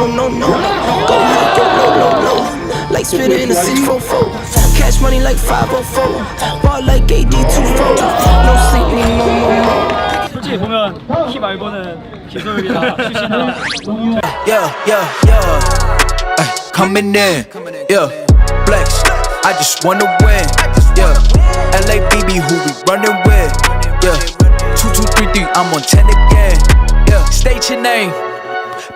no, no, no. Go high, go low, low, low. Like spinning in a 644. Cash money like 504. Ball like AD24. No sleep, need no more, more. 솔직히 보면 키 말고는 기술이나 슛이나 yeah, yeah, yeah. Ay, coming in, yeah. Flex, I just wanna win, yeah. LABB, who we running with, yeah. Two, two, three, three, I'm on ten again, yeah. State your name,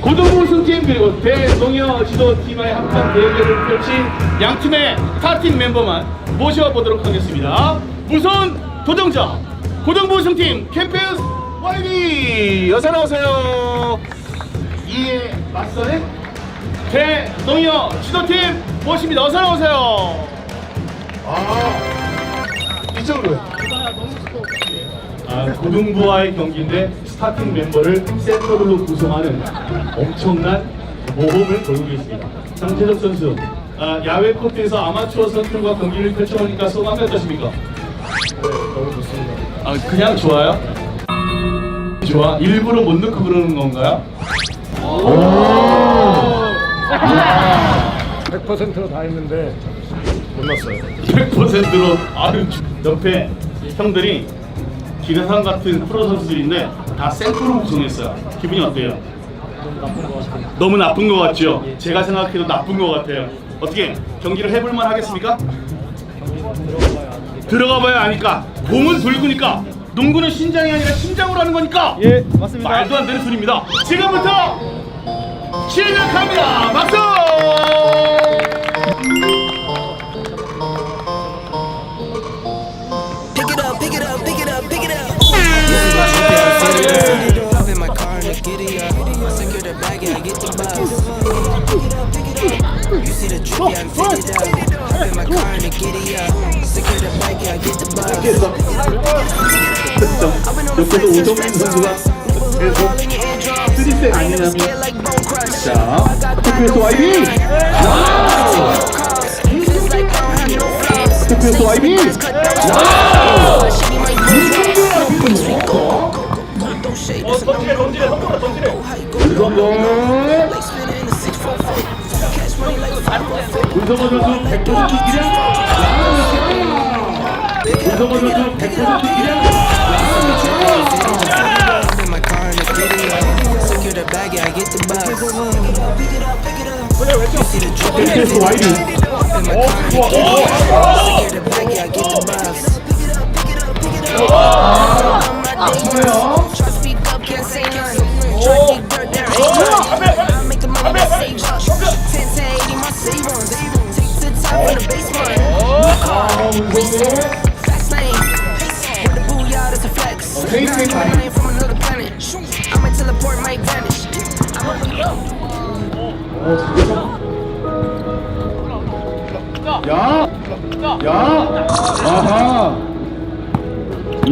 고등부 우승팀 그리고 대동여 지도팀의 합작 대결을 펼친 양 팀의 스타팅 멤버만 모셔보도록 하겠습니다. 우선 도전자 고등부 우승팀 캠페인 YD 어서 나오세요. 이에 맞서는 대동여 지도팀 모십니다. 어서 나오세요. 아 이쪽으로. 아, 고등부와의 경기인데 스타팅 멤버를 센터로 구성하는 엄청난 모험을 걸고 있습니다. 장재석 선수, 아, 야외 코트에서 아마추어 선수들과 경기를 펼쳐보니까 소감이 어떠십니까? 네, 너무 좋습니다. 아, 그냥 좋아요? 좋아? 일부러 못 넣고 그러는 건가요? 100%로 다 했는데 못 났어요 100%로 아유 옆에 형들이 기가상 같은 프로 선수들인데 다 생프로 구성했어요. 기분이 어때요? 너무 나쁜 것 같죠? 제가 생각해도 나쁜 것 같아요. 어떻게 경기를 해볼만 하겠습니까? 들어가봐야 아니까 공은 돌구니까 농구는 신장이 아니라 심장으로 하는 거니까 예 맞습니다 말도 안 되는 소리입니다. 지금부터 시작합니다. 박수! Bag and I get the bus. Pick it up, pick it up. You see the drip, yeah, I'm fitted up. Hop in my car and the giddy up. Secure the bag, yeah, I get the bus. I've been on the fence since 오정민 선수가 All in your eardrums. 쓰리셋 I ain't never 아니냐면 scared like Bone Crush. 자, I got 스페이스 YB! It's like I don't have no flaws. 스페이스 YB! Cut those She be my Sweet go, go, go, go, go, throw shade. That's a no-no. Go high, go low, low, low. Like spinning in a 644. Cash money like 504. 문성원 선수 100% 기량! 문성원 선수 100% 기량! Up. Secure the bag, yeah, I get the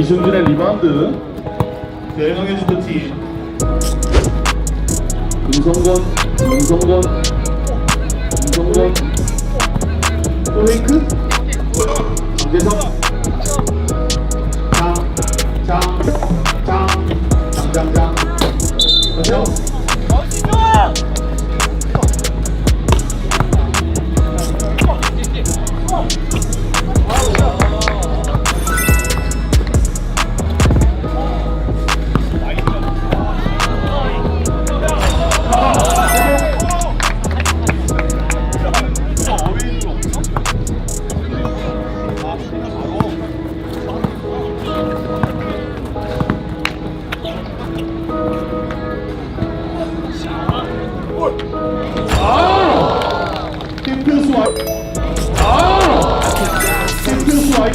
이승준의 리바운드. 대형의 주도팀. 금성건, 금성건, 금성건. 또 페이크? 강재성. 장, 장, 장, 장, 장, 장.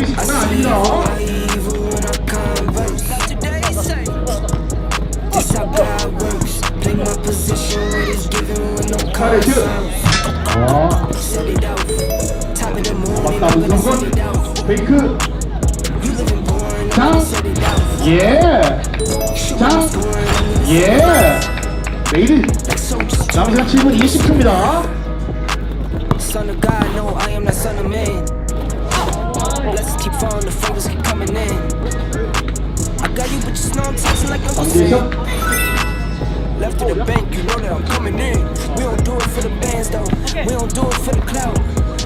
이비 장난 아닙니다. 카레트. 아, moon, 맞다, out. 페이크 장. 예! 장 예! 메이드 So just 남은 시간 7분 20초입니다 phone, the favors keep coming in. I got you, but you know I'm tossing like I'm sin. Left to the bank, you know that I'm coming in. We don't do it for the bands though, we don't do it for the clout.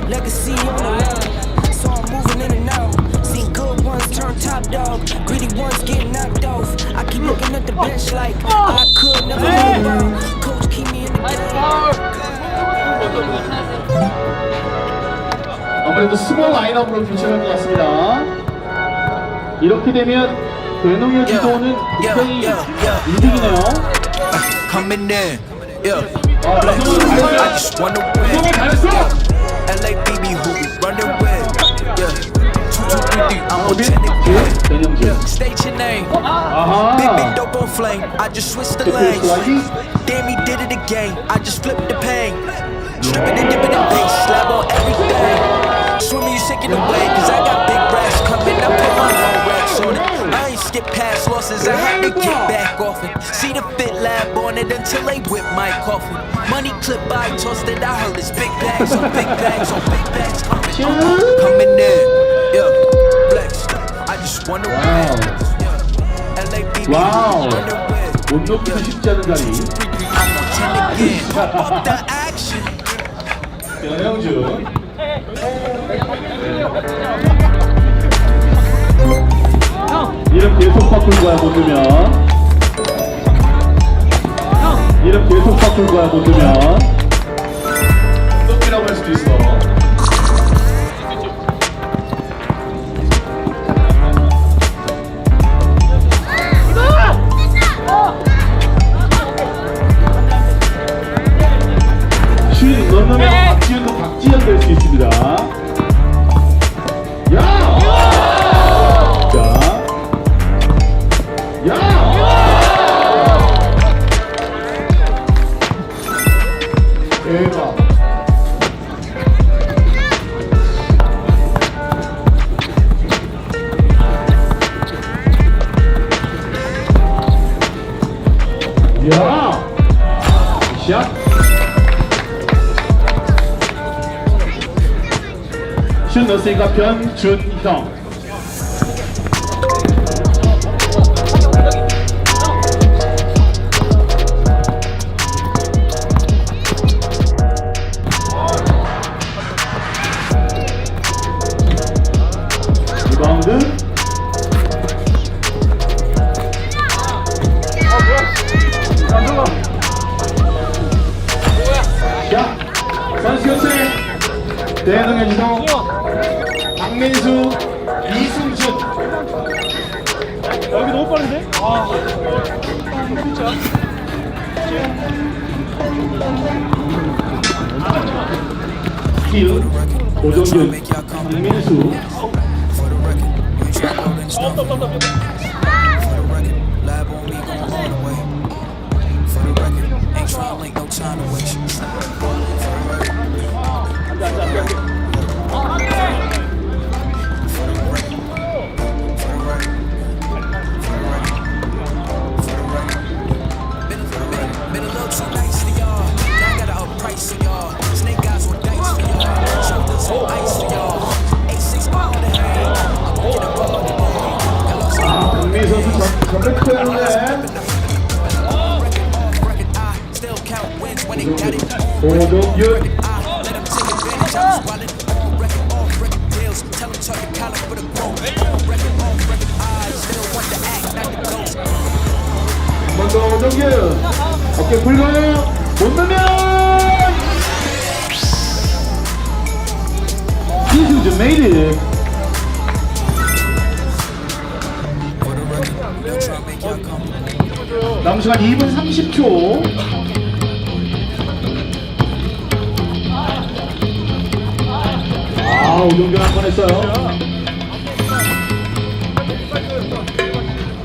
Legacy on the line, so I'm moving in and out. See good ones turn top dog, greedy ones get knocked off. I keep looking at the bench like I could never move out. Coach keep me in the game. 아무래도 스몰 라인업으로 교체할 것 같습니다 이렇게 되면 배농의 지도는 굉장히 이득이네요 Coming in, yeah. 아, I 배농은 just wanna win. 배농이 잘했어 LA BB, who we running with? Yeah. Two, two, three, three, I'm on 어빈 10 again. 배농진 State your name. Big, big 아하 dope on flame. I just switched the Good lanes. play, Damn, he did it again. I just flipped the pain. Stripping and dipping past losses, I had to get back off it. See the fit lab on it until they whip my coffin. Money clip, I tossed it. I heard it's big bags on big bags on big bags coming. Coming in, yeah, flex. I just wanna win. Yeah. LA BB, 와우. running with. 못 놓기도 쉽지 않은 자리 I'm on 10 again. Fuck the action. 변영준 이름 계속 바꿀 거야 못 넣으면. 이름 계속 바꿀 거야 못 넣으면. 똥이라고 할 수도 있어. 슛 넣으면 박지현도 박지현 될 수 있습니다. 대박. 야! 샷! 슛 넣었으니까 변준형 지성 박민수 이승준. 여기 너무 빠른데? 아, 스틸 고정균 박민수. Lab not the ghost. 한번더 고정균 어깨 굴려요 못 넣으면 이승준 메이드 남은 시간 2분 30초 아 우정균 한번 했어요.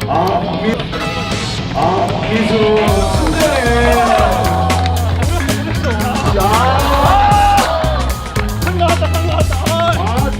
아 박민 아 박민수. 승자네 야. 상 나왔다, 상 나왔다. 아,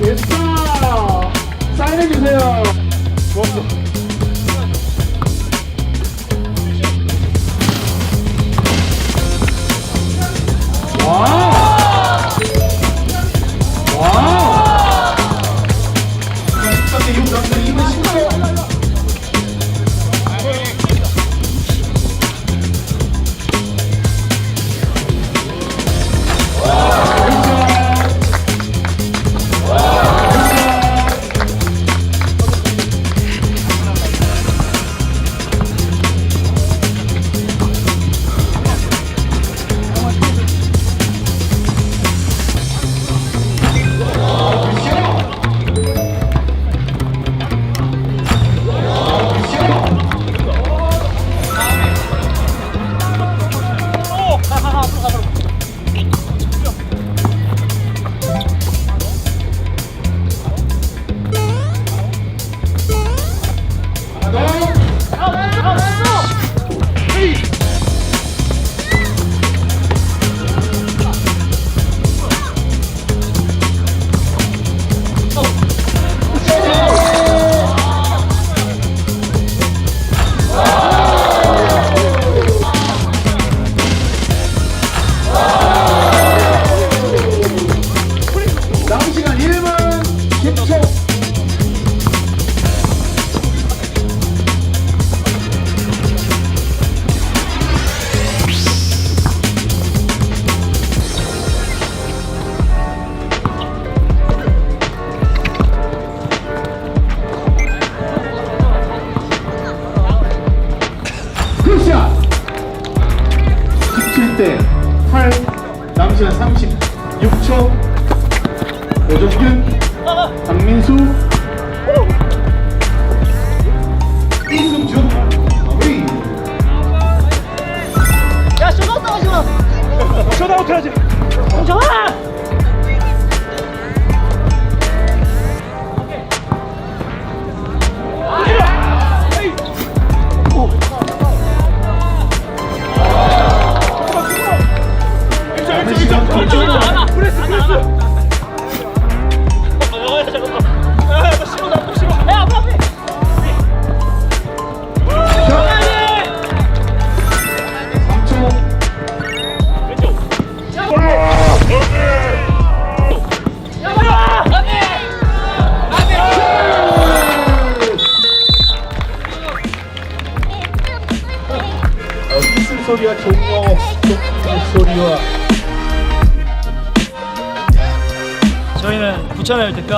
해야지. 남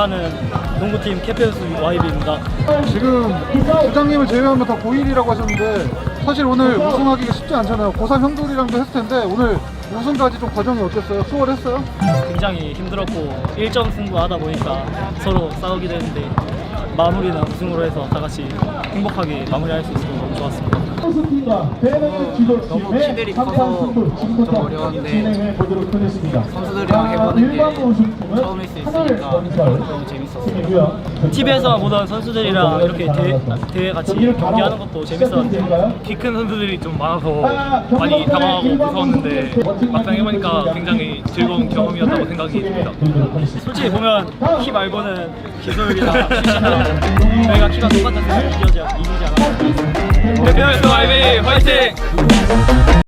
대표하는 농구팀 캐페우스 YB입니다. 지금 부장님을 제외하면 다 고1이라고 하셨는데 사실 오늘 우승하기가 쉽지 않잖아요. 고3 형들이랑도 했을 텐데 오늘 우승까지 좀 과정이 어땠어요? 수월했어요? 굉장히 힘들었고 1점 승부하다 보니까 서로 싸우기도 했는데 마무리는 우승으로 해서 다 같이 행복하게 마무리할 수 있어서 너무 좋았습니다. 너무 키들이 커서 좀 어려웠는데 선수들이랑 해보는 게 처음일 수 있으니까 너무 재밌었어요. TV에서 보던 선수들이랑 이렇게 대회, 대회 같이 경기하는 것도 재밌었는데 키 큰 선수들이 좀 많아서 많이 당황하고 무서웠는데 막상 해보니까 굉장히 즐거운 경험이었다고 생각이 듭니다. 솔직히 보면 키 말고는 기술이나 슛이나 저희가 키가 똑같아서 이기지, 이기지 않았어요. 대표팀 YB 화이팅!